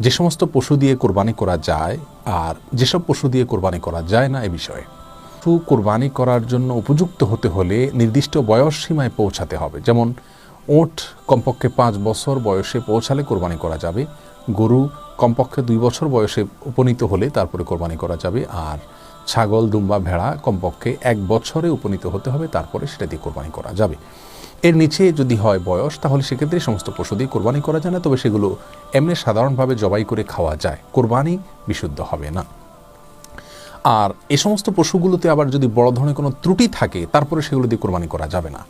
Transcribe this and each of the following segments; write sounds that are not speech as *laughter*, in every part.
যে সমস্ত পশু দিয়ে কোরবানি করা যায় আর যেসব পশু দিয়ে কোরবানি করা যায় না এ বিষয়ে। পশু কোরবানি করার জন্য উপযুক্ত হতে হলে নির্দিষ্ট বয়স সীমায় পৌঁছাতে হবে। যেমন ওট কমপক্ষে পাঁচ বছর বয়সে পৌঁছালে কোরবানি করা যাবে। গরু কমপক্ষে দুই বছর বয়সে উপনীত হলে তারপরে কোরবানি করা যাবে। আর ছাগল, দুম্বা, ভেড়া কমপক্ষে এক বছরে উপনীত হতে হবে, তারপরে সেটা দিয়ে কোরবানি করা যাবে। এর নিচে যদি হয় বয়স, তাহলে সেক্ষেত্রে সমস্ত পশু দিয়ে কোরবানি করা যায় না, তবে সেগুলো এমনি সাধারণভাবে জবাই করে খাওয়া যায়। কোরবানি বিশুদ্ধ হবে না। আর এ সমস্ত পশুগুলোতে আবার যদি বড় ধরনের কোনো ত্রুটি থাকে, তারপরে সেগুলো দিয়ে কোরবানি করা যাবে না।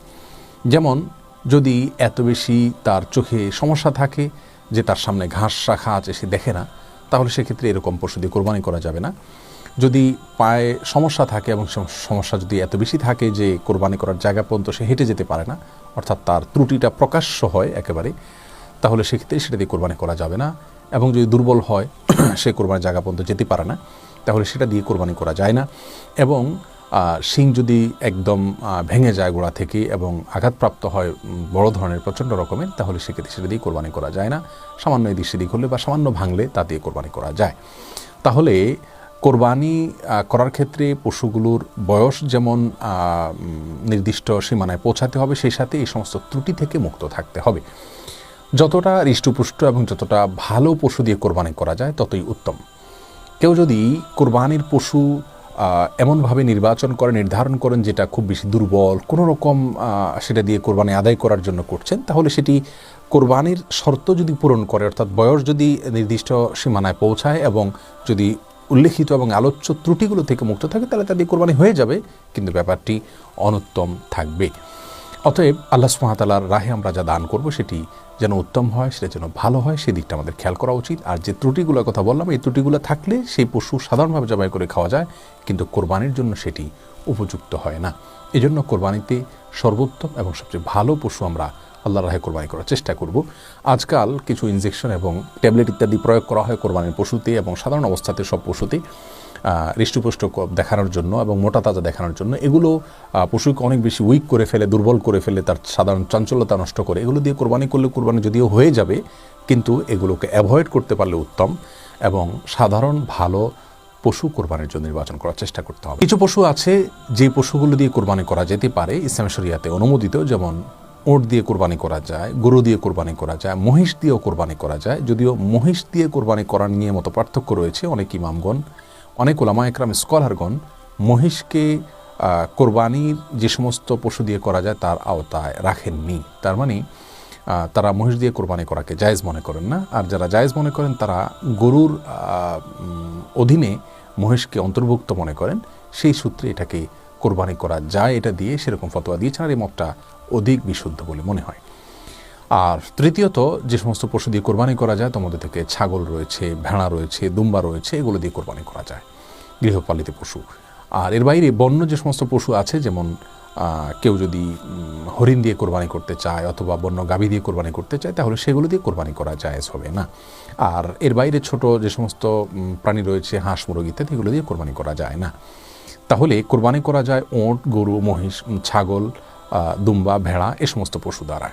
যেমন যদি এত বেশি তার চোখে সমস্যা থাকে, যে তার সামনে ঘাস শাখা আছে সে দেখে না, তাহলে সেক্ষেত্রে এরকম পশু দিয়ে কোরবানি করা যাবে না। যদি পায়ে সমস্যা থাকে এবং সমস্যা যদি এত বেশি থাকে যে কোরবানি করার জায়গা পর্যন্ত সে হেঁটে যেতে পারে না, অর্থাৎ তার ত্রুটিটা প্রকাশ্য হয় একেবারে তাহলে সেক্ষেত্রে সেটা দিয়ে কোরবানি করা যাবে না। এবং যদি দুর্বল হয়, *clears throat* সে কোরবানির জায়গা পর্যন্ত যেতে পারে না, তাহলে সেটা দিয়ে কোরবানি করা যায় না। এবং শিং যদি একদম ভেঙে যায় গোড়া থেকে এবং আঘাতপ্রাপ্ত হয় বড় ধরনের প্রচণ্ড রকমের, তাহলে সেক্ষেত্রে সেটা দিয়ে কোরবানি করা যায় না। সামান্য এদিক সেদিক হলে বা সামান্য ভাঙলে তা দিয়ে কোরবানি করা যায়। তাহলে কোরবানি করার ক্ষেত্রে পশুগুলোর বয়স যেমন নির্দিষ্ট সীমানায় পৌঁছাতে হবে, সেই সাথে এই সমস্ত ত্রুটি থেকে মুক্ত থাকতে হবে। যতটা হৃষ্টপুষ্ট এবং যতটা ভালো পশু দিয়ে কোরবানি করা যায়, ততই উত্তম। কেউ যদি কোরবানির পশু এমনভাবে নির্বাচন করে, নির্ধারণ করেন যেটা খুব বেশি দুর্বল কোনো রকম সেটা দিয়ে কোরবানি আদায় করার জন্য করছেন, তাহলে সেটি কোরবানির শর্ত যদি পূরণ করে, অর্থাৎ বয়স যদি নির্দিষ্ট সীমানায় পৌঁছায় এবং যদি উল্লেখিত এবং আলোচ্য ত্রুটিগুলো থেকে মুক্ত থাকে, তাহলে তাদের কোরবানি হয়ে যাবে, কিন্তু ব্যাপারটি অনুত্তম থাকবে। অতএব আল্লাহ সুহাতালার রাহে আমরা যা দান করব সেটি যেন উত্তম হয়, সেটা যেন ভালো হয় সেই দিকটা আমাদের খেয়াল করা উচিত। আর যে ত্রুটিগুলোর কথা বললাম, এই ত্রুটিগুলো থাকলে সেই পশু সাধারণভাবে জবাই করে খাওয়া যায়, কিন্তু কোরবানির জন্য সেটি উপযুক্ত হয় না। এজন্য কোরবানিতে সর্বোত্তম এবং সবচেয়ে ভালো পশু আমরা আল্লাহ রাহে কোরবানি করার চেষ্টা করব। আজকাল কিছু ইনজেকশন এবং ট্যাবলেট ইত্যাদি প্রয়োগ করা হয় কোরবানির পশুতে এবং সাধারণ অবস্থাতে সব পশুতে হৃষ্টপুষ্ট দেখানোর জন্য এবং মোটা তাজা দেখানোর জন্য। এগুলো পশুকে অনেক বেশি উইক করে ফেলে, দুর্বল করে ফেলে, তার সাধারণ চাঞ্চল্যতা নষ্ট করে। এগুলো দিয়ে কোরবানি করলে কোরবানি যদিও হয়ে যাবে, কিন্তু এগুলোকে অ্যাভয়েড করতে পারলে উত্তম এবং সাধারণ ভালো পশু কোরবানির জন্য নির্বাচন করার চেষ্টা করতে হবে। কিছু পশু আছে, যে পশুগুলো দিয়ে কোরবানি করা যেতে পারে, ইসলাম শরিয়াতে অনুমোদিত, যেমন ওট দিয়ে কোরবানি করা যায়, গরু দিয়ে কোরবানি করা যায়, মহিষ দিয়েও কোরবানি করা যায়। যদিও মহিষ দিয়ে কোরবানি করার নিয়ে মতো পার্থক্য রয়েছে অনেক ইমামগণ, অনেক ওলামা একরাম, স্কলারগণ মহিষকে কোরবানির যে সমস্ত পশু দিয়ে করা যায় তার আওতায় রাখেননি। তার মানে তারা মহিষ দিয়ে কোরবানি করাকে জায়েজ মনে করেন না। আর যারা জায়েজ মনে করেন, তারা গরুর অধীনে মহিষকে অন্তর্ভুক্ত মনে করেন। সেই সূত্রে এটাকে কোরবানি করা যায়, এটা দিয়ে সেরকম ফতোয়া দিয়েছেন আর এই মতটা অধিক বিশুদ্ধ বলে মনে হয়। আর তৃতীয়ত, যে সমস্ত পশু দিয়ে কোরবানি করা যায় মধ্যে থেকে ছাগল রয়েছে, ভেড়া রয়েছে, দুম্বা রয়েছে, এগুলো দিয়ে কোরবানি করা যায়, গৃহপালিত পশু। আর এর বাইরে বন্য যে সমস্ত পশু আছে, যেমন কেউ যদি হরিণ দিয়ে কোরবানি করতে চায় অথবা বন্য গাভী দিয়ে কোরবানি করতে চায়, তাহলে সেগুলো দিয়ে কোরবানি করা জায়েজ হবে না। আর এর বাইরে ছোট যে সমস্ত প্রাণী রয়েছে, হাঁস, মুরগি ইত্যাদি, এগুলো দিয়ে কোরবানি করা যায় না। তাহলে কোরবানি করা যায় ওঁট গরু মহিষ ছাগল দুম্বা ভেড়া এ সমস্ত পশু দ্বারা।